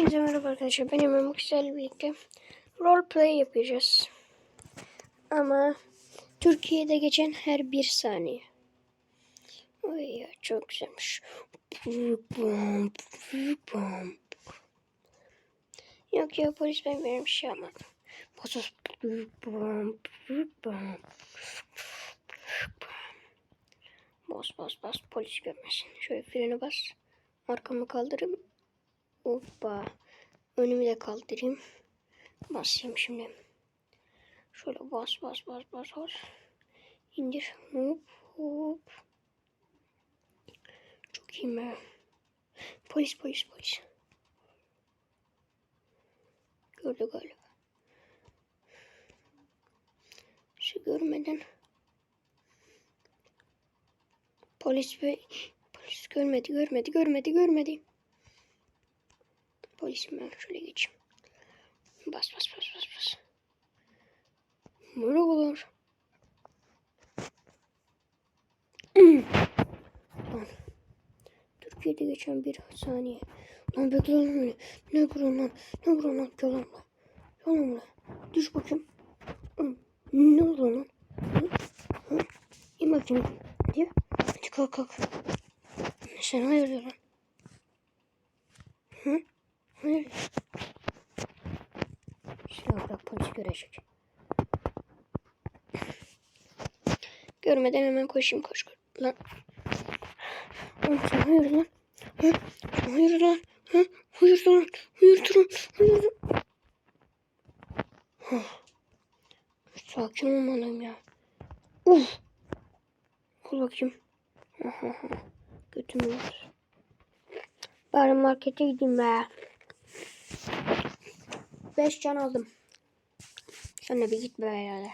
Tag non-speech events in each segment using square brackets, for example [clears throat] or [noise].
Hepinize merhaba arkadaşlar. Ben Emre Muksel birlikte roleplay yapacağız. Ama Türkiye'de geçen her bir saniye. Ay ya çok güzelmiş. Yok ya polis ben ama. Polis bum, bum. Bas bas bas polis görmesin. Şöyle freni bas. Arkamı kaldırıp Hoppa. Önümü de kaldırayım. Basayım şimdi. Şöyle bas bas bas bas bas. İndir. Hop hop. Çok iyi be. Polis polis polis. Gördü galiba. Şu görmeden. Polis bey. Polis görmedi görmedi görmedi görmedi. Polisim ben şöyle geçeyim. Bas bas bas bas bas. Merhabalar. [clears throat] Lan. Türkiye'de geçen bir saniye. Lan bekle lan. Ne vuruyorsun lan? Ne vuruyorsun lan? Gel lan buraya. Gel lan buraya. Düş bakayım. Ne oldu lan? Hı? Hadi. Hadi kalk kalk. Sen hayırdır lan? Hı? Hayır. Bırak polis görecek. Görmeden hemen koşayım koş koş. Lan. Lan sen hayır lan. Sen hayır lan. Hayır lan. Hayır lan. Hayır lan. Huh. Sakin olmalıyım ya. Uf. Ol bakayım. Götümü var. Bari markete gideyim be. Beş can aldım. Sen de bir git birader.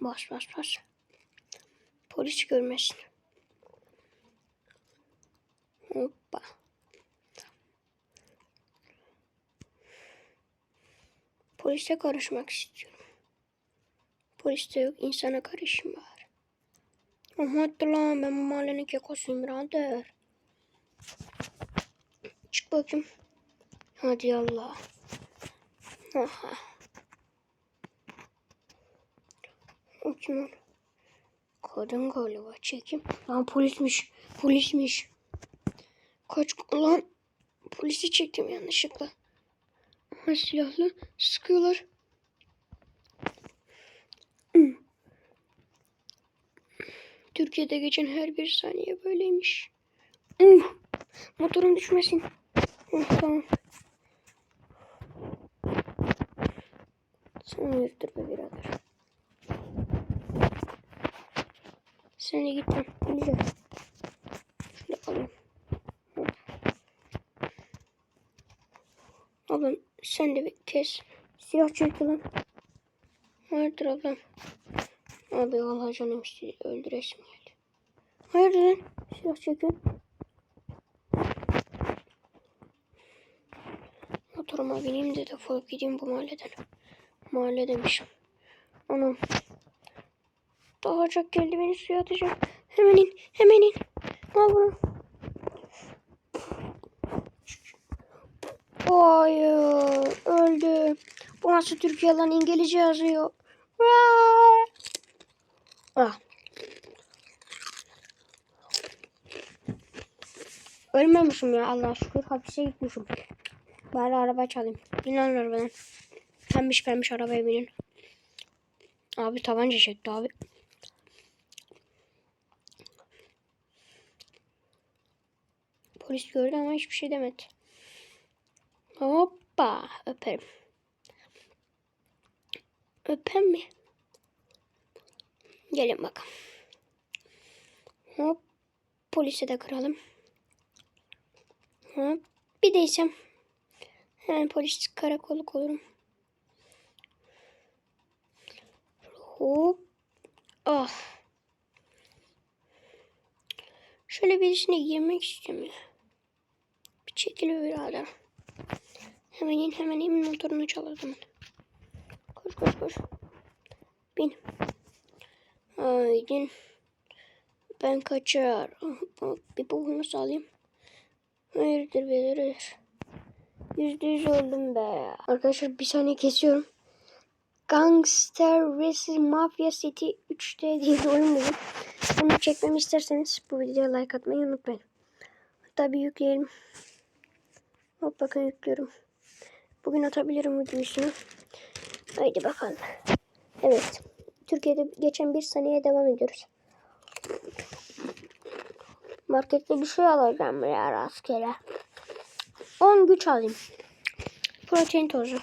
Bas bas bas. Polis görmesin. Hoppa. Polise karışmak istiyorum. Poliste yok. insana karışım var. Hadi lan ben bu mahallenin kekosuyum birader. Çık bakayım. Hadi Allah. Aha. O kim lan? Kadın galiba çekim. Lan polismiş. Polismiş. Kaç lan. Polisi çektim yanlışlıkla. Ama silahlı sıkıyorlar. Türkiye'de geçen her bir saniye böyleymiş. Uh, motorum düşmesin. Uh, tamam. Sen yürütür be birader. Sen de git lan. Güzel. Şöyle alayım. Hop. Sen de bir kes. Silah çekti lan. Hayırdır ablam? Abi vallahi canım sizi öldüresim geldi. Hayırdır lan? Silah çekin. Motoruma bineyim de defolup gideyim bu mahalleden. Mahalle demişim. Anam. Daha çok geldi beni suya atacak. Hemen in. Hemen in. Al bunu. Hayır. Öldü. Bu nasıl Türkiye lan İngilizce yazıyor. Ah. Ölmemişim ya Allah şükür hapise gitmişim. Bari araba çalayım. Bin lan arabadan. Pembiş pembiş arabaya binin. Abi tabanca çekti abi. Polis gördü ama hiçbir şey demedi. Hoppa öperim. Öpem mi? Gelin bakalım. Hop. Polise de kıralım. Hop. Bir değsem. Hemen polis karakoluk olurum. Hop. Ah. Şöyle birisine girmek istiyorum ya. Bir çekil birader. Hemen in hemen in motorunu çalalım. Koş koş koş. Bin. Haydin. Ben kaçar. Bir bulumu sağlayayım. Hayırdır beyler? Yüzde yüz öldüm be. Arkadaşlar bir saniye kesiyorum. Gangster vs Mafia City 3D diye bir oyun buldum. Bunu çekmemi isterseniz bu videoya like atmayı unutmayın. Hatta bir yükleyelim. Hop bakın yüklüyorum. Bugün atabilirim videosunu. Haydi bakalım. Evet. Türkiye'de geçen bir seneye devam ediyoruz. Markette bir şey alacağım ya rastgele. 10 güç alayım. Protein tozu.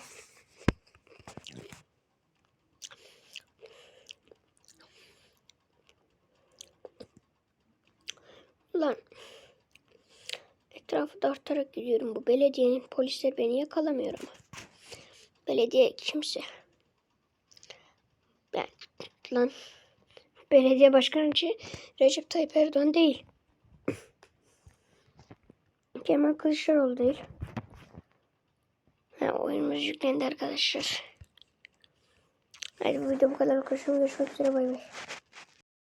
Lan. Etrafı dartarak gidiyorum. Bu belediyenin polisler beni yakalamıyor ama. Belediye kimse. Ben lan. Belediye başkanı Recep Tayyip Erdoğan değil. [clears throat] Kemal Kılıçdaroğlu değil. Ha, oyunumuz yüklendi arkadaşlar. Hadi bu video bu kadar. Görüşmek üzere. Bay bay.